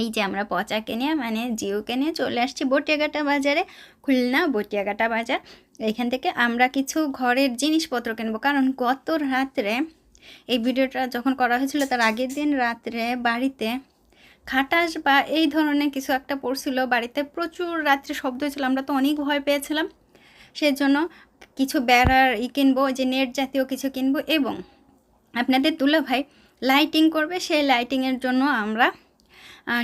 এই যে আমরা পচা নিয়ে মানে জিও কেনে চলে আসছি বটিয়াঘাটা বাজারে, খুলনা বটিয়াঘাটা বাজার। এখান থেকে আমরা কিছু ঘরের জিনিসপত্র কিনবো। কারণ গত রাত্রে, এই ভিডিওটা যখন করা হয়েছিল তার আগের দিন রাত্রে বাড়িতে খাটাস বা এই ধরনের কিছু একটা পড়ছিল। বাড়িতে প্রচুর রাত্রে শব্দ হয়েছিল, আমরা তো অনেক ভয় পেয়েছিলাম। সেজন্য কিছু বেড়ার ই কিনবো যে নেট জাতীয় কিছু কিনবো এবং আপনাদের দুলা ভাই লাইটিং করবে, সেই লাইটিংয়ের জন্য আমরা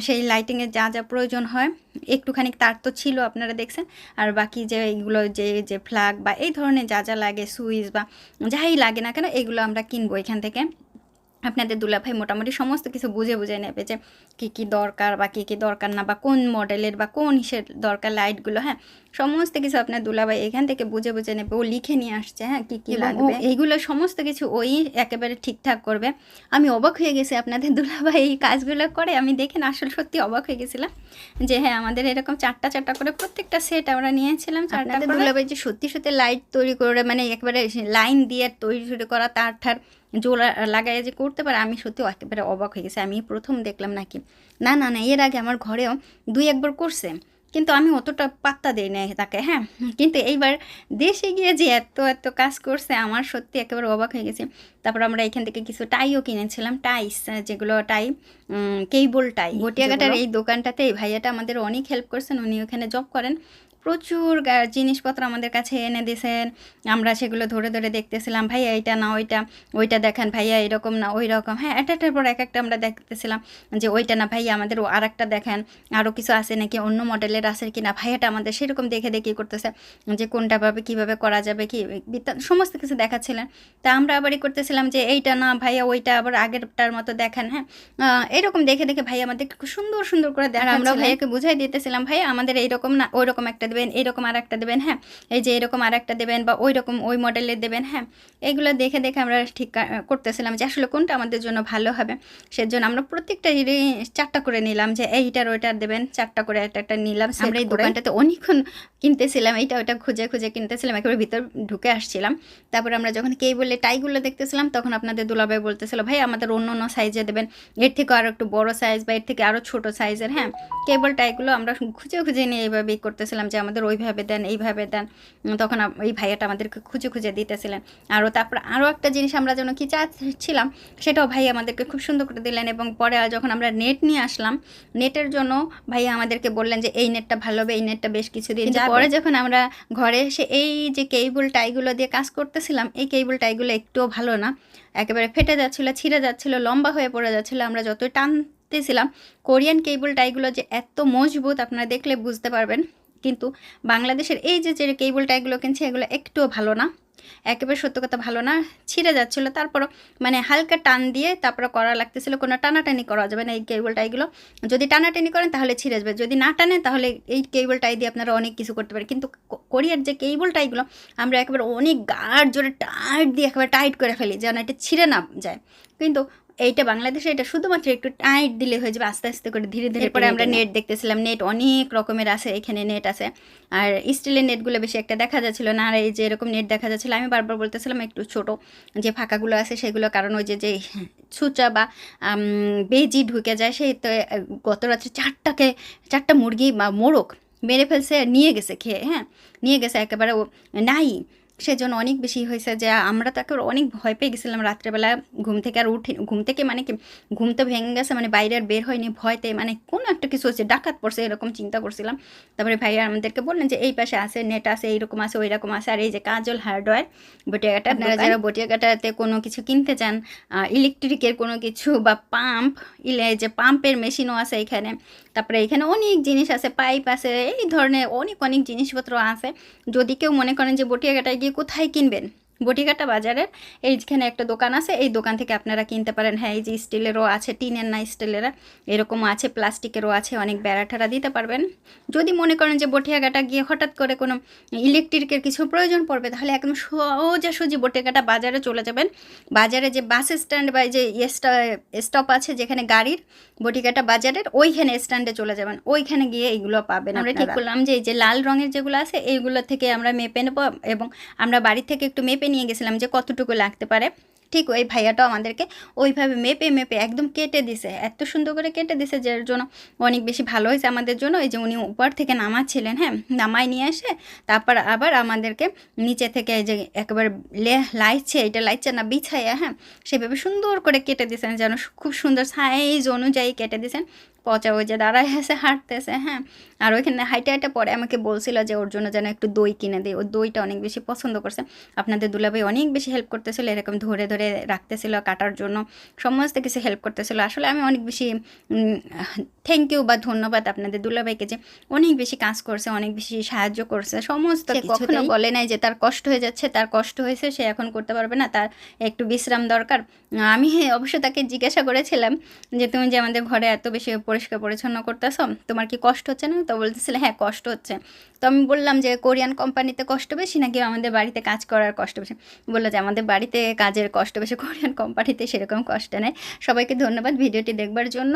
সেই লাইটিংয়ে যা যা প্রয়োজন হয়। একটুখানি তার তো ছিল আপনারা দেখছেন। আর বাকি যে এইগুলো, যে যে ফ্ল্যাগ বা এই ধরনের যা যা লাগে, সুইচ বা যাই লাগে না কেন, এগুলো আমরা কিনবো এখান থেকে। আপনাদের দুলাভাই মোটামুটি সমস্ত কিছু বুঝে বুঝে নেবে যে কী কী দরকার বা কী কী দরকার না, বা কোন মডেলের বা কোন হিসের দরকার লাইটগুলো হ্যাঁ? সমস্ত কিছু আপনার দুলাভাই এখান থেকে বুঝে বুঝে নেবে। ও লিখে নিয়ে আসছে হ্যাঁ কী কী লাগবে। এইগুলো সমস্ত কিছু ওই একেবারে ঠিকঠাক করবে। আমি অবাক হয়ে গেছি আপনাদের দুলাভাই এই কাজগুলো করে। আমি দেখে না আসলে সত্যি অবাক হয়ে গেছিলাম যে হ্যাঁ আমাদের এরকম চারটা চারটা করে প্রত্যেকটা সেট আমরা নিয়েছিলাম চারটা দুলাভাই যে সত্যি সত্যি লাইট তৈরি করে মানে একেবারে লাইন দিয়ে তৈরি তৈরি করা তার ঠার জোড়া লাগাই যে করতে পারে আমি সত্যি একেবারে অবাক হয়ে গেছি। আমি প্রথম দেখলাম নাকি। না না না এর আগে আমার ঘরেও দুই একবার করছে। কিন্তু আমি অতটা পাত্তা দিই না তাকে হ্যাঁ? কিন্তু এইবার দেশে গিয়ে যে এত এত কাজ করছে আমার সত্যি একেবারে অবাক হয়ে গেছে। তারপর আমরা এখান থেকে কিছু টাইও কিনেছিলাম টাইস যেগুলো টাই কেবল টাই। গটিয়াঘাটার এই দোকানটাতে এই ভাইয়াটা আমাদের অনেক হেল্প করছেন উনি ওখানে জব করেন। প্রচুর জিনিসপত্র আমাদের কাছে এনে দিয়েছেন আমরা সেগুলো ধরে ধরে দেখতেছিলাম ভাইয়া এইটা না ওইটা ওইটা দেখেন ভাইয়া এরকম না ওই রকম। হ্যাঁ এক একটার পর এক একটা আমরা দেখতেছিলাম যে ওইটা না ভাইয়া আমাদের আর একটা দেখেন আরও কিছু আছে নাকি অন্য মডেলের আছে কি না ভাইয়াটা আমাদের সেরকম দেখে দেখে করতেছে যে কোনটা ভাবে কীভাবে করা যাবে কি সমস্ত কিছু দেখাচ্ছিলেন। তা আমরা আবারই করতেছিলাম যে এইটা না ভাইয়া ওইটা আবার আগেরটার মতো দেখেন। হ্যাঁ এরকম দেখে দেখে ভাইয়া আমাদের খুব সুন্দর সুন্দর করে দেখা আমরা ভাইয়াকে বুঝাই দিতেছিলাম ভাইয়া আমাদের এইরকম না ওইরকম একটা দেবেন এইরকম আর একটা দেবেন হ্যাঁ? এই যে এরকম আর একটা দেবেন বা ওই রকম ওই মডেলের দেবেন হ্যাঁ? এগুলো দেখে দেখে আমরা ঠিক করতেছিলাম যে আসলে কোনটা আমাদের জন্য ভালো হবে। সেজন্য আমরা প্রত্যেকটা চারটা করে নিলাম যে এইটার ওইটার দেবেন চারটা করে একটা একটা নিলাম। আমরা এই দোকানটাতে অনেকক্ষণ কিনতেছিলাম এইটা ওইটা খুঁজে খুঁজে কিনতেছিলাম একেবারে ভিতর ঢুকে আসছিলাম। তারপর আমরা যখন কে বলে টাইগুলো দেখতেছিলাম তখন আপনাদের দুলাভাই বলতেছিল ভাই আমাদের অন্য অন্য সাইজে দেবেন। এর থেকে আরও একটু বড় সাইজ বা এর থেকে আরও ছোট সাইজের হ্যাঁ? কেবল টাইগুলো আমরা খুঁজে খুঁজে নিয়ে এইভাবেই করতেছিলাম যে আমাদের ওইভাবে দেন এইভাবে দেন। তখন এই ভাইয়াটা আমাদেরকে খুঁজে খুঁজে দিতেছিলেন। আরও তারপর আরও একটা জিনিস আমরা যেন কি চাচ্ছিলাম সেটাও ভাই আমাদেরকে খুব সুন্দর করে দিলেন এবং পরে যখন আমরা নেট নিয়ে আসলাম নেটের জন্য ভাইয়া আমাদেরকে বললেন যে এই নেটটা ভালো হবে এই নেটটা বেশ কিছুদিন পরে যখন আমরা ঘরে এসে এই যে কেবল টাইগুলো দিয়ে কাজ করতেছিলাম এই কেবল টাইগুলো একটুও ভালো না। একেবারে ফেটে যাচ্ছিল ছিঁড়ে যাচ্ছিল লম্বা হয়ে পড়ে যাচ্ছিল। আমরা যতই টানতেছিলাম কোরিয়ান কেবল টাইগুলো যে এত মজবুত আপনারা দেখলে বুঝতে পারবেন। কিন্তু বাংলাদেশের এই যে যে কেবল টাইগুলো কিনছে, এগুলো একটুও ভালো না। একেবারে সত্য কথা ভালো না। ছিঁড়ে যাচ্ছিল। তারপরও মানে হালকা টান দিয়ে তারপরে করা লাগতেছিল। কোনো টানাটানি করা যাবে না এই কেবল টাইগুলো যদি টানাটানি করেন, তাহলে ছিঁড়ে যাবে। যদি না টানেন তাহলে এই কেবল টাই দিয়ে আপনারা অনেক কিছু করতে পারেন। কিন্তু কোরিয়ার যে কেবল টাইগুলো আমরা একেবারে অনেক গাঢ়, জোরে টাইট দিয়ে একেবারে টাইট করে ফেলি, যেন এটা ছিঁড়ে না যায়। কিন্তু এইটা বাংলাদেশে এটা শুধুমাত্র একটু টাইট দিলে হয়ে যাবে আস্তে আস্তে করে ধীরে ধীরে পরে আমরা নেট দেখতেছিলাম নেট অনেক রকমের আছে এখানে নেট আছে। আর স্টিলের নেটগুলো বেশি একটা দেখা যাচ্ছিল না আর এই যে এরকম নেট দেখা যাচ্ছিল আমি বারবার বলতেছিলাম একটু ছোট যে ফাঁকাগুলো আছে সেগুলো কারণ ওই যে যে ছুচা বা বেজি ঢুকে যায় সেই তো গত রাত্রে চারটাকে চারটা মুরগি বা মোরগ মেরে ফেলছে নিয়ে গেছে খেয়ে হ্যাঁ? নিয়ে গেছে একেবারে ও নাই। সেজন্য অনেক বেশি হয়েছে যে আমরা তাকে অনেক ভয় পেয়ে গেছিলাম রাত্রেবেলা ঘুম থেকে আর উঠে ঘুম থেকে মানে কি ঘুম তো ভেঙে গেছে মানে বাইরে আর বের হয়নি ভয়তে মানে কোনো একটা কিছু হচ্ছে ডাকাত পড়ছে এরকম চিন্তা করছিলাম। তারপরে ভাইয়া আমাদেরকে বললেন যে এই পাশে আছে নেট আছে এইরকম আছে ওই রকম আছে আর এই যে কাজল হার্ডওয়্যার বটিয়াঘাটা আপনারা যারা বটিয়াঘাটাতে কোনো কিছু কিনতে চান ইলেকট্রিকের কোনো কিছু বা পাম্প ইলে যে পাম্পের মেশিনও আছে এখানে তারপরে এখানে অনেক জিনিস আছে পাইপ আছে এই ধরনের অনেক অনেক জিনিসপত্র আছে। যদি কেউ মনে করেন যে বটিয়াঘাটায় গিয়ে কোথায় কিনবেন? বটিঘাটা বাজারের এইখানে একটা দোকান আছে এই দোকান থেকে আপনারা কিনতে পারেন। হ্যাঁ এই যে স্টিলেরও আছে টিনের না স্টিলের এরকমও আছে প্লাস্টিকেরও আছে অনেক বেড়াঠারা দিতে পারবেন। যদি মনে করেন যে বটিয়াঘাটা গিয়ে হঠাৎ করে কোনো ইলেকট্রিকের কিছু প্রয়োজন পড়বে তাহলে একদম সোজাসুজি বটিয়াঘাটা বাজারে চলে যাবেন। বাজারে যে বাস স্ট্যান্ড বা যে স্টপ আছে যেখানে গাড়ির বটিঘাটা বাজারের ওইখানে স্ট্যান্ডে চলে যাবেন। ওইখানে গিয়ে এইগুলো পাবেন আমরা ঠিক করলাম যে এই যে লাল রঙের যেগুলো আছে এইগুলো থেকে আমরা মেপে নেব এবং আমরা বাড়ি থেকে একটু মেপে নিয়ে গেছিলাম যে কতটুকু লাগতে পারে। ঠিক ওই ভাইয়াটাও আমাদেরকে ওইভাবে মেপে মেপে একদম কেটে দিছে। এত সুন্দর করে কেটে দিছে যার জন্য অনেক বেশি ভালো হয়েছে আমাদের জন্য। এই যে উনি উপর থেকে নামাচ্ছিলেন হ্যাঁ নামায় নিয়ে এসে তারপর আবার আমাদেরকে নিচে থেকে যে একেবারে লে লাইছে, এটা লাইছে না, বিছাইয়া হ্যাঁ সেভাবে সুন্দর করে কেটে দিয়েছেন যেন খুব সুন্দর সাইজ অনুযায়ী কেটে দিয়েছেন পচা ওই যে দাঁড়ায় আছে হাঁটতেছে হ্যাঁ? আর ওইখানে হাইটে হাইটে পরে আমাকে বলছিল যে ওর জন্য যেন একটু দই কিনে দিই ওই দইটা অনেক বেশি পছন্দ করছে। আপনাদের দুলাভাই অনেক বেশি হেল্প করতেছিল এরকম ধরে ধরে রাখতেছিল কাটার জন্য। সমস্ত কিছু হেল্প করতেছিল। আসলে আমি অনেক বেশি থ্যাংক ইউ বা ধন্যবাদ আপনাদের দুলাভাইকে যে অনেক বেশি কাজ করছে অনেক বেশি সাহায্য করছে। সমস্ত কখনো বলে নাই যে তার কষ্ট হয়ে যাচ্ছে তার কষ্ট হয়েছে সে এখন করতে পারবে না তার একটু বিশ্রাম দরকার। আমি অবশ্য তাকে জিজ্ঞাসা করেছিলাম যে তুমি যে আমাদের ঘরে এত বেশি পরিষ্কার পরিচ্ছন্ন করতেছো? তোমার কি কষ্ট হচ্ছে না? তো বলতেছিলে হ্যাঁ কষ্ট হচ্ছে। তো আমি বললাম যে, কোরিয়ান কোম্পানিতে কষ্ট বেশি নাকি আমাদের বাড়িতে কাজ করার কষ্ট বেশি? বলল যে, আমাদের বাড়িতে কাজের কষ্ট বেশি, কোরিয়ান কোম্পানিতে সেরকম কষ্ট নেই। সবাইকে ধন্যবাদ ভিডিওটি দেখবার জন্য।